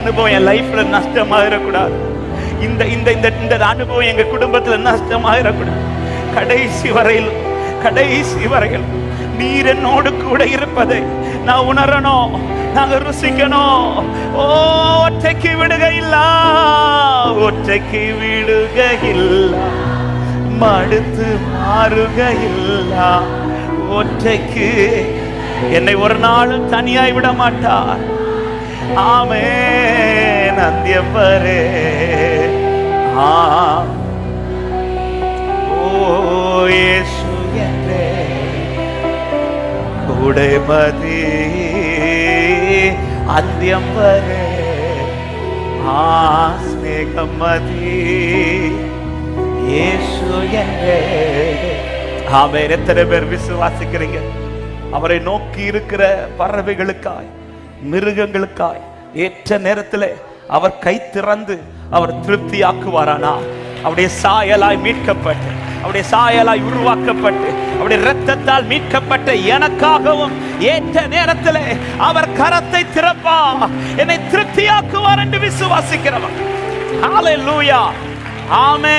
அனுபவம் என் லைஃப்ல நஷ்டமாயிடக்கூடாது இந்த இந்த இந்த இந்த அனுபவம் எங்க குடும்பத்துல நஷ்டமாயிடக்கூடாது கடைசி வரையில் கடைசி வரையில் நீர் என்னோடு கூட இருப்பதை நான் உணரணும் நாங்க ருசிக்கணும். ஓ ஒற்றைக்கு விடுகையில்லா இல்ல ஒற்றைக்கு விடுக இல்ல. மடுத்து மாறுக இல்ல ஒற்றைக்கு. என்னை ஒரு நாளும் தனியாய் விட மாட்டார். ஆமே நந்தியப்பரே ஆ ஓ இயேசு குடைபதி அந்தியம் அந்தியம்பரே ஆ ஸ்நேகமதி ஏசு என்றே. ஆமே எத்தனை பேர் விசுவாசிக்கிறீங்க? அவரை நோக்கி இருக்கிற பறவைகளுக்காய். மிருகங்களுக்காய் ஏற்ற நேரத்தில் அவர் கை திறந்து அவர் திருப்தியாக்குவாரானா? அவருடைய சாயலாய் மீட்கப்பட்டு அவருடைய சாயலாய் உருவாக்கப்பட்டு அவருடைய ரத்தத்தால் மீட்கப்பட்ட எனக்காகவும் ஏற்ற நேரத்தில் அவர் கரத்தை திறப்பா? என்னை திருப்தியாக்குவார் என்று விசுவாசிக்கிறவன் ஆமே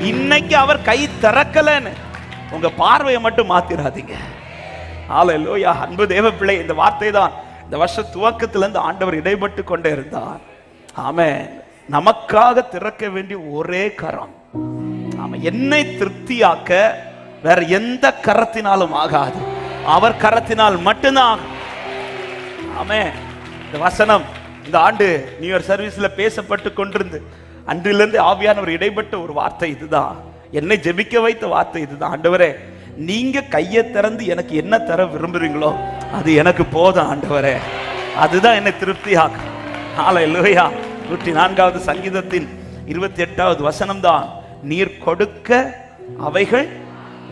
இன்னைக்கு அவர் கை திறக்கலன்னு உங்க பார்வையை மட்டும் மாத்திராதீங்க. ஹalleluya அன்பு தேவ பிள்ளை இந்த வார்த்தை தான் இந்த வருஷ துவக்கத்திலிருந்து ஆண்டவர் இடைப்பட்டு கொண்டே இருந்தார். ஆமே நமக்காக திறக்க வேண்டிய ஒரே கரம். ஆமா என்னை திருப்தியாக்க வேற எந்த கரத்தினாலும் ஆகாது. அவர் கரத்தினால் மட்டும்தான் ஆமே இந்த வசனம் இந்த ஆண்டு நியூ இயர் சர்வீஸ்ல பேசப்பட்டு கொண்டிருந்து அன்றிலிருந்து ஆவியானவர் இடைப்பட்ட ஒரு வார்த்தை இதுதான். என்னை ஜெபிக்க வைத்த வார்த்தை இதுதான். ஆண்டவரே நீங்க கையை திறந்து எனக்கு என்ன தர விரும்புறீங்களோ அது எனக்கு போதும் ஆண்டவரே. அதுதான் என்னை திருப்தியாகும் ஆலை லோயா நூற்றி நான்காவது சங்கீதத்தின் இருபத்தி எட்டாவது வசனம்தான். நீர் கொடுக்க அவைகள்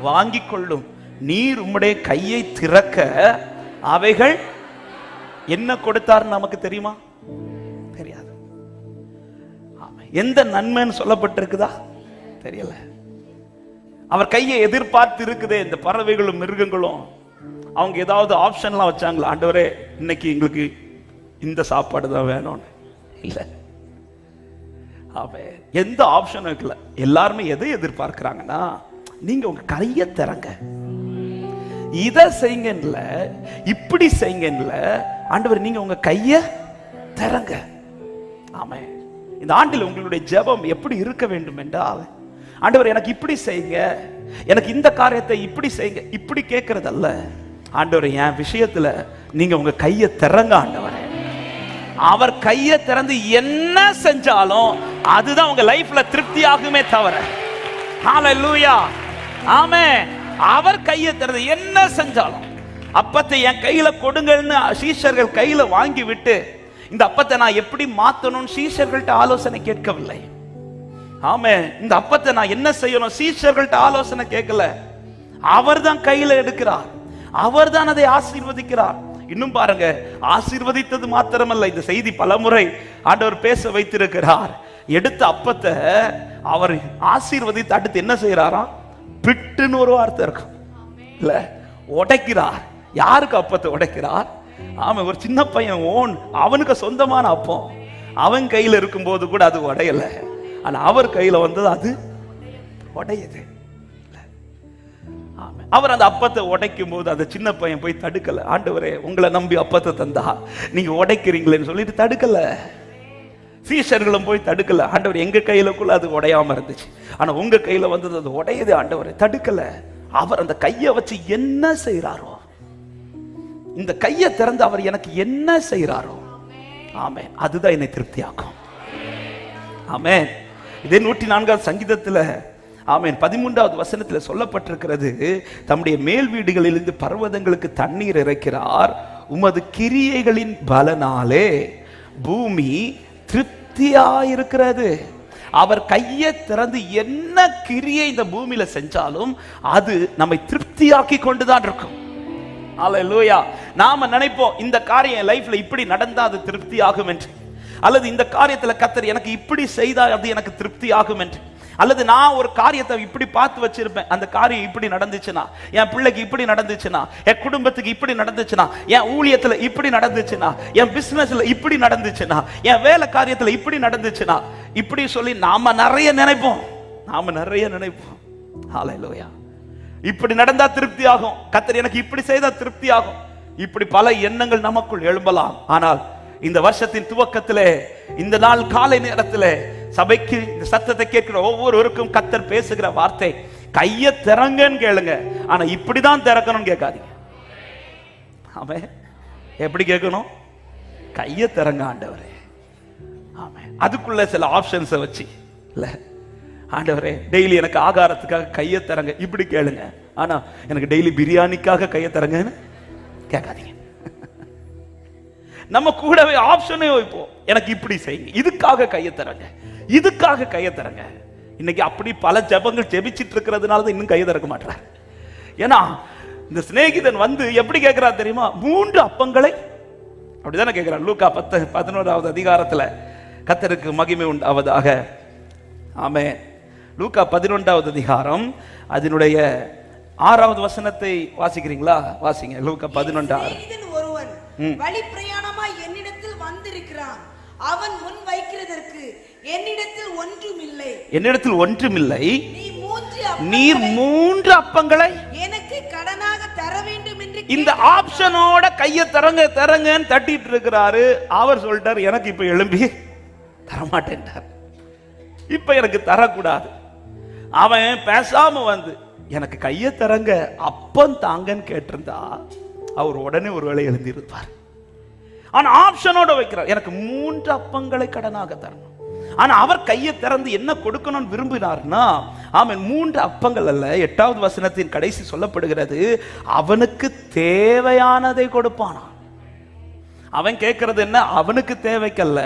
வாங்கிக் கொள்ளும். நீர் உம்முடைய கையை திறக்க அவைகள் என்ன கொடுத்தார் நமக்கு தெரியுமா? தெரியாது. ஆமா. எந்த நன்மைன்னு சொல்லப்பட்டிருக்குதா? தெரியல. அவர் கையை எதிர்பார்த்து இருக்குதே இந்த பறவைகளும் மிருகங்களும். அவங்க ஏதாவது ஆப்ஷன்லாம் வச்சாங்களா? ஆண்டவரே இன்னைக்கு எங்களுக்கு இந்த சாப்பாடு தான் வேணும்னு. இல்லை. அவன் எந்த ஆப்ஷனும் இருக்குல்ல. எல்லாருமே எதை எதிர்பார்க்கிறாங்கன்னா நீங்க உங்க கையை திறங்க. இதை செய்யுங்கன்ல இப்படி செய்யுங்கன்ல ஆண்டவர் நீங்க உங்க கைய திறங்க. ஆமே இந்த ஆண்டில் உங்களுடைய ஜெபம் எப்படி இருக்க வேண்டும் என்றால் ஆண்டவர் எனக்கு இப்படி செய்யுங்க. எனக்கு இந்த காரியத்தை இப்படி செய்யுங்க. இப்படி கேட்கறது அல்ல ஆண்டவர் என் விஷயத்துல நீங்க உங்க கையை திறங்க ஆண்டவர். அவர் கையை திறந்து என்ன செஞ்சாலும் அதுதான் உங்க லைஃப்ல திருப்தி ஆகுமே தவிர. ஹalleluya ஆமே அவர் கையை திறந்து என்ன செஞ்சாலும் அப்பத்தை என் கையில கொடுங்கன்னு சீஷர்கள் கையில வாங்கி விட்டு இந்த அப்பத்தை நான் எப்படி மாத்தணும்னு சீஷர்கள்ட்ட ஆலோசனை கேட்கவில்லை. ஆமே இந்த அப்பத்தை நான் என்ன செய்யணும் சீஷர்கள்ட்ட ஆலோசனை கேட்கல. அவர் தான் கையில எடுக்கிறார். அவர் தான் அதை ஆசீர்வதிக்கிறார். இன்னும் பாருங்க ஆசீர்வதித்தது மாத்திரமல்ல இந்த செய்தி பலமுறை ஆண்டவர் பேச வைத்திருக்கிறார். எடுத்த அப்பத்தை அவர் ஆசீர்வதித்து அடுத்து என்ன செய்யறாராம் பிட்டுன்னு ஒரு வார்த்தை இருக்கும் இல்ல உடைக்கிறார். யாருக்கு அப்பத்தை உடைக்கிறார்? ஆமா ஒரு சின்ன பையன் ஓன் அவனுக்கு சொந்தமான அப்பம். அவன் கையில இருக்கும்போது கூட அது உடையல. ஆனா அவர் கையில வந்தது அது உடையுது. அவர் அந்த அப்பத்தை உடைக்கும் போது அந்த சின்ன பையன் போய் தடுக்கல. ஆண்டவரே உங்களை நம்பி அப்பத்தை தந்தா. நீங்க உடைக்கிறீங்களேன்னு சொல்லிட்டு தடுக்கல. சீஷர்களும் போய் தடுக்கல. ஆண்டவர் எங்க கையிலக்குள்ள அது உடையாம இருந்துச்சு. ஆனா உங்க கையில வந்தது அது உடையுது ஆண்டவரை தடுக்கல. அவர் அந்த கையை வச்சு என்ன செய்யறாரோ இந்த கையை திறந்து அவர் எனக்கு என்ன செய்யறாரோ ஆமே அதுதான் என்னை திருப்தியாக்கும். ஆமே இதே நூற்றி நான்காவது சங்கீதத்துல ஆமென். பதிமூன்றாவது வசனத்துல சொல்லப்பட்டிருக்கிறது தம்முடைய மேல் வீடுகளிலிருந்து பர்வதங்களுக்கு தண்ணீர் இறைக்கிறார். உமது கிரியைகளின் பலனாலே பூமி திருப்தியாயிருக்கிறது. அவர் கையை திறந்து என்ன கிரியை இந்த பூமியில செஞ்சாலும் அது நம்மை திருப்தியாக்கி கொண்டுதான் இருக்கும். அலலூயா நாம நினைப்போம் இந்த காரியம் லைஃப்ல இப்படி நடந்தா அது திருப்தி ஆகும் என்று. அல்லது இந்த காரியத்துல கத்தர் எனக்கு இப்படி செய்தால் அது எனக்கு திருப்தி ஆகும் என்று. அல்லது நான் ஒரு காரியத்தை இப்படி பார்த்து வச்சிருப்பேன். அந்த காரியம் இப்படி நடந்துச்சுன்னா என் பிள்ளைக்கு இப்படி நடந்துச்சுன்னா என் குடும்பத்துக்கு இப்படி நடந்துச்சுன்னா என் ஊழியத்துல இப்படி நடந்துச்சுன்னா என் பிசினஸ்ல இப்படி நடந்துச்சுன்னா என் வேலை காரியத்துல இப்படி நடந்துச்சுன்னா இப்படி சொல்லி நாம நிறைய நினைப்போம். நாம நிறைய நினைப்போம். ஹalleluya இப்படி நடந்தா திருப்தி ஆகும். கத்தர் எனக்கு இப்படி செய்தா திருப்தி ஆகும். இப்படி பல எண்ணங்கள் நமக்குள் எழும்பலாம். ஆனால் இந்த வருஷத்தின் துவக்கத்திலே இந்த நாள் காலை நேரத்திலே சபைக்கு இந்த சத்தத்தை கேட்கிற ஒவ்வொருவருக்கும் கத்தர் பேசுகிற வார்த்தை கைய திறங்கன்னு கேளுங்க. ஆனா இப்படிதான் திறக்கணும்னு கேட்காதீங்க. ஆமே எப்படி கேட்கணும்? கைய திறங்க ஆண்டவரே. ஆமே அதுக்குள்ள சில ஆப்ஷன்ஸை வச்சு. இல்ல. ஆண்டவரே டெய்லி எனக்கு ஆகாரத்துக்காக கையை தரங்க இப்படி கேளுங்க. ஆனா எனக்கு டெய்லி பிரியாணிக்காக கையை தரங்கன்னு கேட்காதீங்க. நம்ம கூடவே ஆப்ஷனே வைப்போம். எனக்கு இப்படி செய்யுங்க. இதுக்காக கையை தரங்க இதுக்காக கையை தரங்க இன்னைக்கு அப்படி பல ஜெபங்கள் ஜெபிச்சிட்டு இருக்கிறதுனால தான் இன்னும் கையை திறக்க மாட்டார் ஏன்னா இந்த சிநேகிதன் வந்து எப்படி கேட்கிறா தெரியுமா? மூன்று அப்பங்களை. அப்படிதானே கேட்கிறார். லூக்கா பத்து பதினோராவது அதிகாரத்துல கத்தருக்கு மகிமை உண்டாவதாக. ஆமே லூக்கா பதினொன்றாவது அதிகாரம் அதனுடைய ஆறாவது வசனத்தை வாசிக்கிறீங்களா? வாசிங்க. லூக்கா பதினொன்று ஆறு. சிநேகிதன் ஒருவன் வழி பிரயாணமாய் என்னிடத்தில் வந்திருக்கிறான். அவன் முன் வைக்கிறதற்கு என்னிடத்தில் ஒன்றுமில்லை. என்னிடத்தில் ஒன்றுமில்லை. நீர் மூன்று அப்பங்களை எனக்கு கடனாக தர வேண்டும் என்று இந்த ஆப்ஷனோட கையை தரங்க தரங்கன்னு தட்டிட்டு இருக்கிறாரு. அவர் சொல்லிட்டார் எனக்கு இப்ப எழும்பி தரமாட்டேன்டார் இப்ப எனக்கு தரக்கூடாது. அவன் பேசாம வந்து எனக்கு கையை தரங்க அப்பம் தாங்கன்னு கேட்டிருந்தா அவர் உடனே ஒரு வேளை எழுந்திருப்பார். ஆனா ஆப்ஷனோட வைக்கிறார் எனக்கு மூன்று அப்பங்களை கடனாக தரணும். ஆனா அவர் கையை திறந்து என்ன கொடுக்கணும்னு விரும்பினார்னா ஆமன் மூன்று அப்பங்கள் அல்ல எட்டாவது வசனத்தின் கடைசி சொல்லப்படுகிறது அவனுக்கு தேவையானதை கொடுப்பானா அவன் கேட்கறது என்ன? அவனுக்கு தேவைக்கல்ல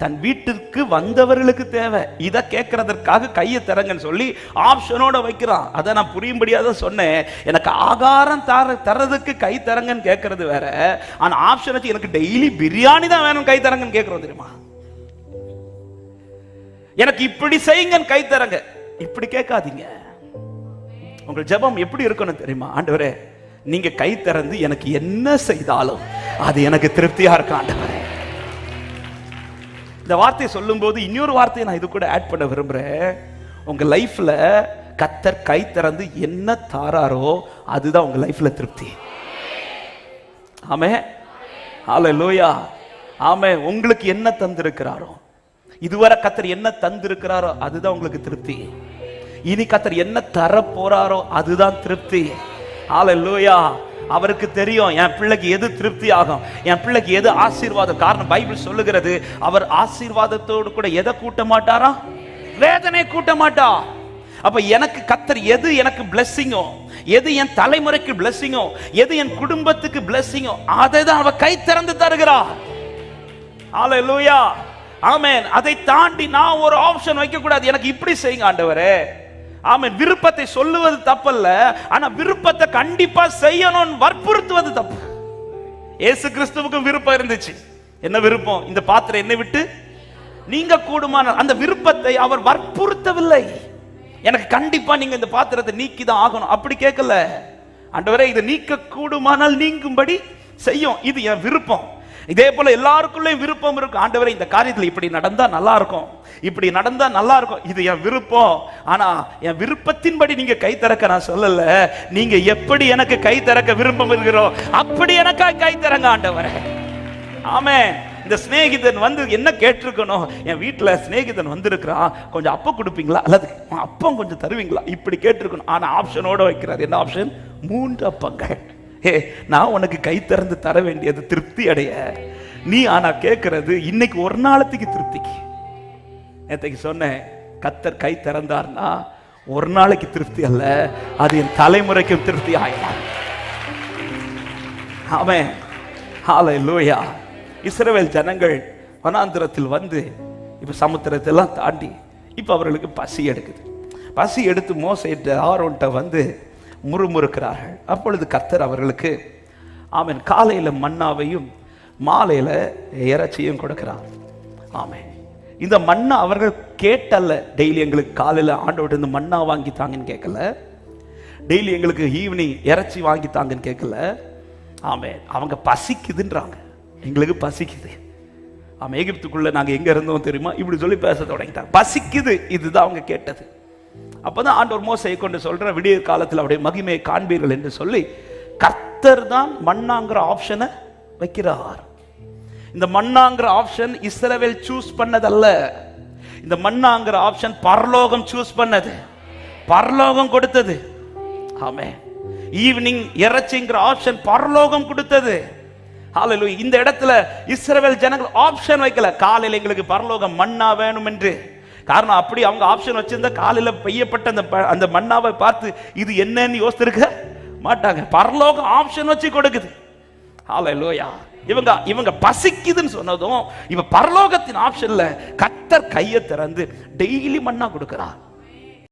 தன் வீட்டிற்கு வந்தவர்களுக்கு தேவை. இதை கேட்கறதற்காக கையை தரங்கன்னு சொல்லி ஆப்ஷனோட வைக்கிறான். அதை நான் புரியும்படியாக தான் சொன்னேன். எனக்கு ஆகாரம் தர தரதுக்கு கை தரங்கன்னு கேட்கறது வேற. ஆனால் ஆப்ஷன் வச்சு எனக்கு டெய்லி பிரியாணி தான் வேணும் கை தரங்கன்னு கேட்குறோம் தெரியுமா? எனக்கு இப்படி செய்யுங்கன்னு கை தரங்க. இப்படி கேட்காதீங்க. உங்கள் ஜெபம் எப்படி இருக்கணும் தெரியுமா? ஆண்டவரே நீங்க கை திறந்து எனக்கு என்ன செய்தாலும் அது எனக்கு திருப்தியா இருக்கு ஆண்டவரே. இந்த வார்த்தையை சொல்லும்போது இன்னொரு வார்த்தையை நான் இது கூட ஆட் பண்ண விரும்புறேன். உங்க லைஃப்ல கத்தர் கை திறந்து என்ன தாராரோ அதுதான் உங்க லைஃப்ல திருப்தி. ஆமே ஹalleluya. ஆமே உங்களுக்கு என்ன தந்திருக்கிறாரோ இதுவரை கத்தர் என்ன தந்திருக்கிறாரோ அதுதான் உங்களுக்கு திருப்தி. இனி கத்தர் என்ன தர போறாரோ அதுதான் திருப்தி. ஹalleluya அவருக்கு தெரியும் என் பிள்ளைக்கு எது திருப்தி ஆகும் என் பிள்ளைக்கு எது ஆசீர்வாதம். காரணம் பைபிள் சொல்லுகிறது அவர் ஆசீர்வாதத்தோடு கூட எதை கூட்ட மாட்டாரா? வேதனை கூட்ட மாட்டா. அப்ப எனக்கு கத்தர் எது எனக்கு பிளஸ்ஸிங்கோ எது என் தலைமுறைக்கு பிளஸ்ஸிங்கோ எது என் குடும்பத்துக்கு பிளஸ்ஸிங்கோ அதை தான் அவ கை திறந்து தருகிறார். லூயா ஆமேன். அதை தாண்டி நான் ஒரு ஆப்ஷன் வைக்க கூடாது எனக்கு இப்படி செய்யுங்க ஆண்டவரே. ஆமேன். விருப்பத்தை சொல்லுவது தப்பல்ல. ஆனா விருப்பத்தை கண்டிப்பா செய்யணும்னு வற்புறுத்துவது தப்பு. ஏசு கிறிஸ்துவுக்கும் விருப்பம் இருந்துச்சு. என்ன விருப்பம்? இந்த பாத்திரம் என்னை விட்டு? நீங்க கூடுமான அந்த விருப்பத்தை அவர் வற்புறுத்தவில்லை. எனக்கு கண்டிப்பா நீங்க இந்த பாத்திரத்தை நீக்கி தான் ஆகணும். அப்படி கேட்கல. ஆண்டவரே இதை நீக்க கூடுமானால் நீங்கும்படி செய்யும். இது என் விருப்பம். இதே போல எல்லாருக்குள்ளேயும் விருப்பம் இருக்கும் ஆண்டவரை இந்த காரியத்தில் இப்படி நடந்தா நல்லா இருக்கும் இப்படி நடந்தா நல்லா இருக்கும் இது என் விருப்பம். ஆனா என் விருப்பத்தின்படி நீங்க கை திறக்க நான் சொல்லல. நீங்க எப்படி எனக்கு கை திறக்க விருப்பம் இருக்கிறோம் அப்படி எனக்கா கை திறங்க ஆண்டவரே. ஆமே இந்த சிநேகிதன் வந்து என்ன கேட்டிருக்கணும்? என் வீட்டில் சிநேகிதன் வந்திருக்கிறான் கொஞ்சம் அப்பம் கொடுப்பீங்களா? அல்லது அப்பம் கொஞ்சம் தருவீங்களா? இப்படி கேட்டிருக்கணும். ஆனால் ஆப்ஷனோட வைக்கிறார். என்ன ஆப்ஷன் மூன்று அப்பங்கள். ஏ நான் உனக்கு கை திறந்து தர வேண்டியது திருப்தி அடைய. நீ ஆனா கேட்கறது இன்னைக்கு ஒரு நாளத்துக்கு திருப்திக்கு நேற்றுக்கு சொன்னேன் கத்தர் கை திறந்தார்னா ஒரு நாளைக்கு திருப்தி அல்ல அது என் தலைமுறைக்கும் திருப்தி ஆயிடும். அவன் ஹalleluya. இஸ்ரவேல் ஜனங்கள் வனாந்திரத்தில் வந்து இப்ப சமுத்திரத்தெல்லாம் தாண்டி இப்ப அவர்களுக்கு பசி எடுக்குது. பசி எடுத்து மோசிட்டு ஆரோன்ட்ட வந்து முறுமுறுக்கிறார்கள். அப்பொழுது கர்த்தர் அவர்களுக்கு ஆமன் காலையில் மன்னாவையும் மாலையில் இறைச்சியும் கொடுக்கிறார். ஆமேன். இந்த மண்ணை அவர்கள் கேட்டல்ல டெய்லி எங்களுக்கு காலையில் ஆண்டவர்கிட்ட இந்த மண்ணா வாங்கி தாங்கன்னு கேட்கல. டெய்லி எங்களுக்கு ஈவினிங் இறைச்சி வாங்கி தாங்கன்னு கேட்கல. ஆமே அவங்க பசிக்குதுன்றாங்க. எங்களுக்கு பசிக்குது. ஆமாம் எகிப்துக்குள்ள நாங்கள் எங்கே இருந்தோம் தெரியுமா? இப்படி சொல்லி பேச தொடங்கிட்டாங்க. பசிக்குது. இதுதான் அவங்க கேட்டது. அப்பதான் ஆண்டவர் மோசையை கொண்டு சொல்ற விடிய காலத்தில் அவருடைய மகிமையை காண்பீர்கள் என்று சொல்லி கர்த்தர் தான் மண்ணாங்கிற ஆப்ஷனை வைக்கிறார். இந்த மண்ணாங்கிற ஆப்ஷன் இஸ்ரவேல் சூஸ் பண்ணதல்ல. இந்த மண்ணாங்கிற ஆப்ஷன் பரலோகம் சூஸ் பண்ணது. பரலோகம் கொடுத்தது. ஆமே ஈவினிங் இறைச்சிங்கிற ஆப்ஷன் பரலோகம் கொடுத்தது. இந்த இடத்துல இஸ்ரவேல் ஜனங்கள் ஆப்ஷன் வைக்கல. காலையில் எங்களுக்கு பரலோகம் மண்ணா வேணும் என்று காரணம் அப்படி அவங்க ஆப்ஷன் வச்சிருந்தா காலையில் பெய்யப்பட்ட அந்த ப- அந்த மண்ணாவை பார்த்து இது என்னன்னு யோசித்திருக்க மாட்டாங்க. பரலோகம் ஆப்ஷன் வச்சு கொடுக்குது. ஹalleluya இவங்க இவங்க பசிக்குதுன்னு சொன்னதும் இவ பரலோகத்தின் ஆப்ஷன்ல கத்தர் கையை திறந்து டெய்லி மண்ணா கொடுக்குறான்